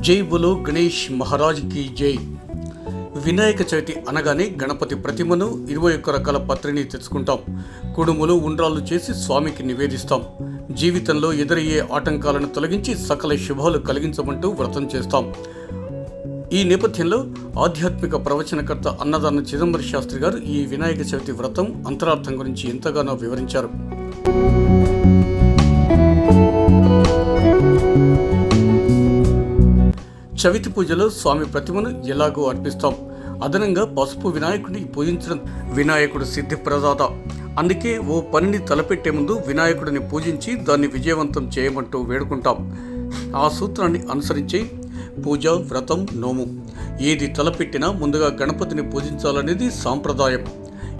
జై బులో గణేష్ మహారాజ్కి జై. వినాయక చవితి అనగానే గణపతి ప్రతిమను ఇరవై ఒక్క రకాల పత్రిని తెచ్చుకుంటాం. కుడుములు ఉండ్రాలు చేసి స్వామికి నివేదిస్తాం. జీవితంలో ఎదురయ్యే ఆటంకాలను తొలగించి సకల శుభాలు కలిగించమంటూ వ్రతం చేస్తాం. ఈ నేపథ్యంలో ఆధ్యాత్మిక ప్రవచనకర్త అన్నదాన చిదంబర శాస్త్రి గారు ఈ వినాయక చవితి వ్రతం అంతరార్థం గురించి ఎంతగానో వివరించారు. చవితి పూజలో స్వామి ప్రతిమను ఎలాగో అర్పిస్తాం. అదనంగా పసుపు వినాయకుడిని పూజించడం వినాయకుడు సిద్ధి ప్రదాత. అందుకే ఓ పనిని తలపెట్టే ముందు వినాయకుడిని పూజించి దాన్ని విజయవంతం చేయమంటూ వేడుకుంటాం. ఆ సూత్రాన్ని అనుసరించి పూజ వ్రతం నోము. ఏది తలపెట్టినా ముందుగా గణపతిని పూజించాలనేది సాంప్రదాయం.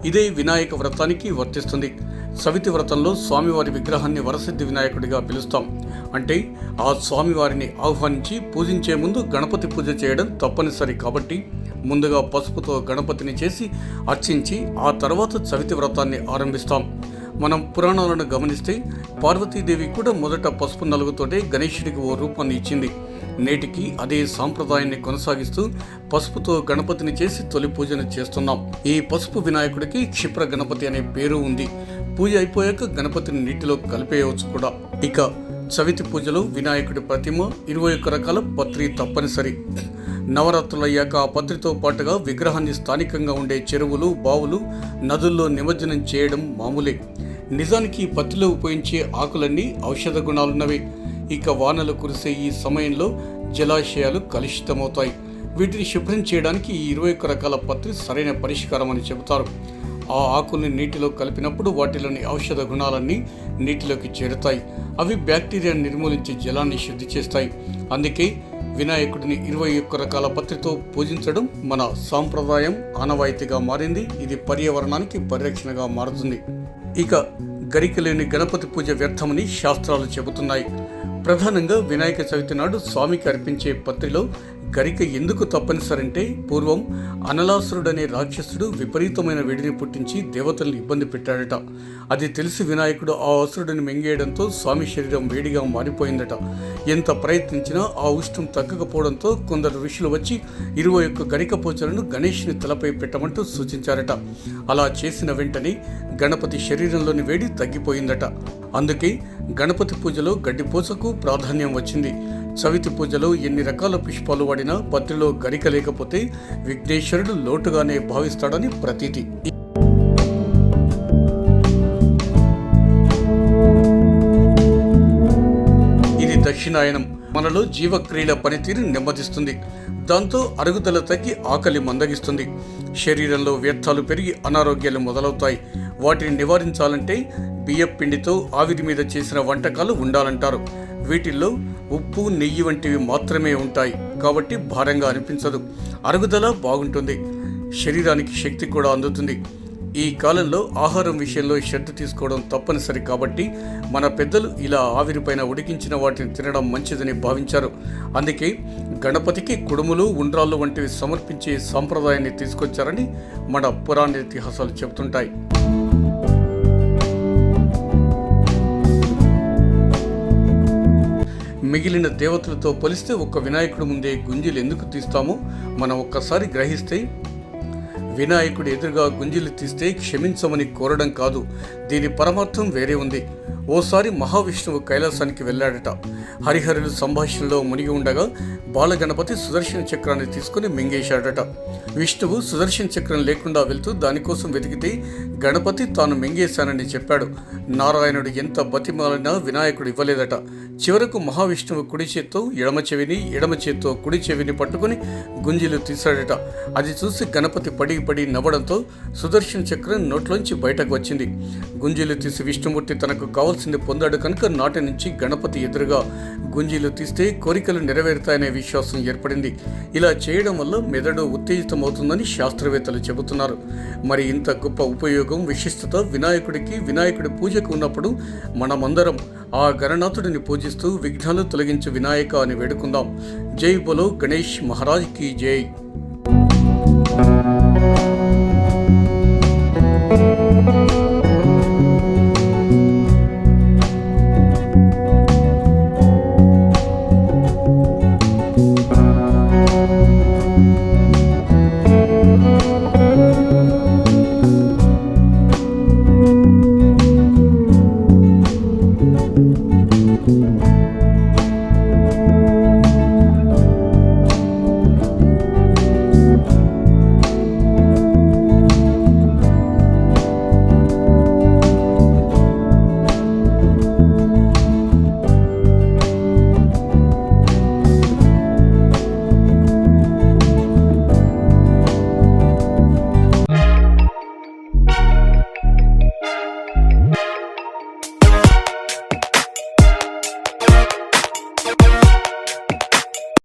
ఇదే వినాయక వ్రతానికి వర్తిస్తుంది. సవితి వ్రతంలో స్వామివారి విగ్రహాన్ని వరసిద్ధి వినాయకుడిగా పిలుస్తాం. అంటే ఆ స్వామివారిని ఆహ్వానించి పూజించే ముందు గణపతి పూజ చేయడం తప్పనిసరి కాబట్టి ముందుగా పసుపుతో గణపతిని చేసి అర్చించి ఆ తర్వాత చవితి వ్రతాన్ని ఆరంభిస్తాం. మనం పురాణాలను గమనిస్తే పార్వతీదేవి కూడా మొదట పసుపు నలుగుతోటే గణేశుడికి ఓ రూపాన్ని ఇచ్చింది. నేటికి అదే సాంప్రదాయాన్ని కొనసాగిస్తూ పసుపుతో గణపతిని చేసి తొలి పూజను చేస్తున్నాం. ఈ పసుపు వినాయకుడికి క్షిప్ర గణపతి అనే పేరు ఉంది. పూజ అయిపోయాక గణపతిని నీటిలో కలిపేయవచ్చు కూడా. ఇక చవితి పూజలో వినాయకుడి ప్రతిమ ఇరవై ఒక్క రకాల పత్రి తప్పనిసరి. నవరాత్రులు అయ్యాక ఆ పత్రితో పాటుగా విగ్రహాన్ని స్థానికంగా ఉండే చెరువులు బావులు నదుల్లో నిమజ్జనం చేయడం మామూలే. నిజానికి ఈ పత్తిలో ఉపయోగించే ఆకులన్నీ ఔషధ గుణాలున్నవి. ఇక వానలు కురిసే ఈ సమయంలో జలాశయాలు కలుషితమవుతాయి. వీటిని శుభ్రం చేయడానికి ఈ ఇరవై ఒక్క రకాల పత్రి సరైన పరిష్కారం అని చెబుతారు. ఆ ఆకుల్ని నీటిలో కలిపినప్పుడు వాటిలోని ఔషధ గుణాలన్నీ నీటిలోకి చేరుతాయి. అవి బ్యాక్టీరియాను నిర్మూలించి జలాన్ని శుద్ధి చేస్తాయి. అందుకే వినాయకుడిని ఇరవై ఒక్క రకాల పత్రితో పూజించడం మన సాంప్రదాయం ఆనవాయితీగా మారింది. ఇది పర్యావరణానికి పరిరక్షణగా మారుతుంది. ఇక గరిక లేని గణపతి పూజ వ్యర్థమని శాస్త్రాలు చెబుతున్నాయి. ప్రధానంగా వినాయక చవితి నాడు స్వామికి అర్పించే పత్రిలో గరిక ఎందుకు తప్పనిసరంటే పూర్వం అనలాసురుడనే రాక్షసుడు విపరీతమైన వేడిని పుట్టించి దేవతల్ని ఇబ్బంది పెట్టాడట. అది తెలిసి వినాయకుడు ఆ అసురుడిని మింగేయడంతో స్వామి శరీరం వేడిగా మారిపోయిందట. ఎంత ప్రయత్నించినా ఆ ఉష్ణం తగ్గకపోవడంతో కొందరు ఋషులు వచ్చి ఇరవై ఒక్క గరిక పోచలను గణేష్ని తలపై పెట్టమంటూ సూచించారట. అలా చేసిన వెంటనే గణపతి శరీరంలోని వేడి తగ్గిపోయిందట. అందుకే గణపతి పూజలో గడ్డిపోచకు ప్రాధాన్యం వచ్చింది. చవితి పూజలో ఎన్ని రకాల పుష్పాలు వాడినా పత్రిలో గరిక లేకపోతే విఘ్నేశ్వరుడు లోటుగానే భావిస్తాడని ప్రతీతి. ఇది దక్షిణాయనం. మనలో జీవక్రియల పనితీరు నెమ్మదిస్తుంది. దాంతో అరుగుదల తగ్గి ఆకలి మందగిస్తుంది. శరీరంలో వ్యర్థాలు పెరిగి అనారోగ్యాలు మొదలవుతాయి. వాటిని నివారించాలంటే బియ్యం పిండితో ఆవిరి మీద చేసిన వంటకాలు ఉండాలంటారు. వీటిల్లో ఉప్పు నెయ్యి వంటివి మాత్రమే ఉంటాయి. కాబట్టి భారంగా అనిపించదు. అరుగుదల బాగుంటుంది. శరీరానికి శక్తి కూడా అందుతుంది. ఈ కాలంలో ఆహారం విషయంలో శ్రద్ధ తీసుకోవడం తప్పనిసరి కాబట్టి మన పెద్దలు ఇలా ఆవిరిపైన ఉడికించిన వాటిని తినడం మంచిదని భావించారు. అందుకే గణపతికి కుడుములు ఉండ్రాళ్ళు వంటివి సమర్పించే సాంప్రదాయాన్ని తీసుకొచ్చారని మన పురాణ ఇతిహాసాలు చెబుతుంటాయి. మిగిలిన దేవతలతో పోలిస్తే ఒక్క వినాయకుడు ముందే గుంజీలు ఎందుకు తీస్తామో మనం ఒక్కసారి గ్రహిస్తే వినాయకుడు ఎదురుగా గుంజీలు తీస్తే క్షమించమని కోరడం కాదు. దీని పరమార్థం వేరే ఉంది. ఓసారి మహావిష్ణువు కైలాసానికి వెళ్ళాడట. హరిహరులు సంభాషణలో మునిగి ఉండగా బాలగణపతి సుదర్శన చక్రాన్ని తీసుకుని మింగేశాడట. విష్ణువు సుదర్శన చక్రం లేకుండా వెళ్తూ దానికోసం వెతికితే గణపతి తాను మింగేశానని చెప్పాడు. నారాయణుడు ఎంత బతిమాలినా వినాయకుడు ఇవ్వలేదట. చివరకు మహావిష్ణువు కుడి చేత్తో ఎడమ చెవిని ఎడమ చేత్తో కుడి చెవిని పట్టుకుని గుంజీలు తీశాడట. అది చూసి గణపతి పడి పడి నవ్వడంతో సుదర్శన్ చక్రం నోట్లోంచి బయటకు వచ్చింది. గుంజీలు తీసి విష్ణుమూర్తి తనకు కావాల్సింది పొందాడు కనుక నాటి నుంచి గణపతి ఎదురుగా గుంజీలు తీస్తే కోరికలు నెరవేరుతాయనే విశ్వాసం ఏర్పడింది. ఇలా చేయడం వల్ల మెదడు ఉత్తేజితమవుతుందని శాస్త్రవేత్తలు చెబుతున్నారు. మరి ఇంత గొప్ప ఉపయోగం విశిష్టత వినాయకుడికి వినాయకుడి పూజకు ఉన్నప్పుడు మనమందరం ఆ గణనాథుడిని పూజిస్తూ విఘ్నాలు తొలగించు వినాయక అని వేడుకుందాం. జై బోలో గణేష్ మహారాజ్కి జై.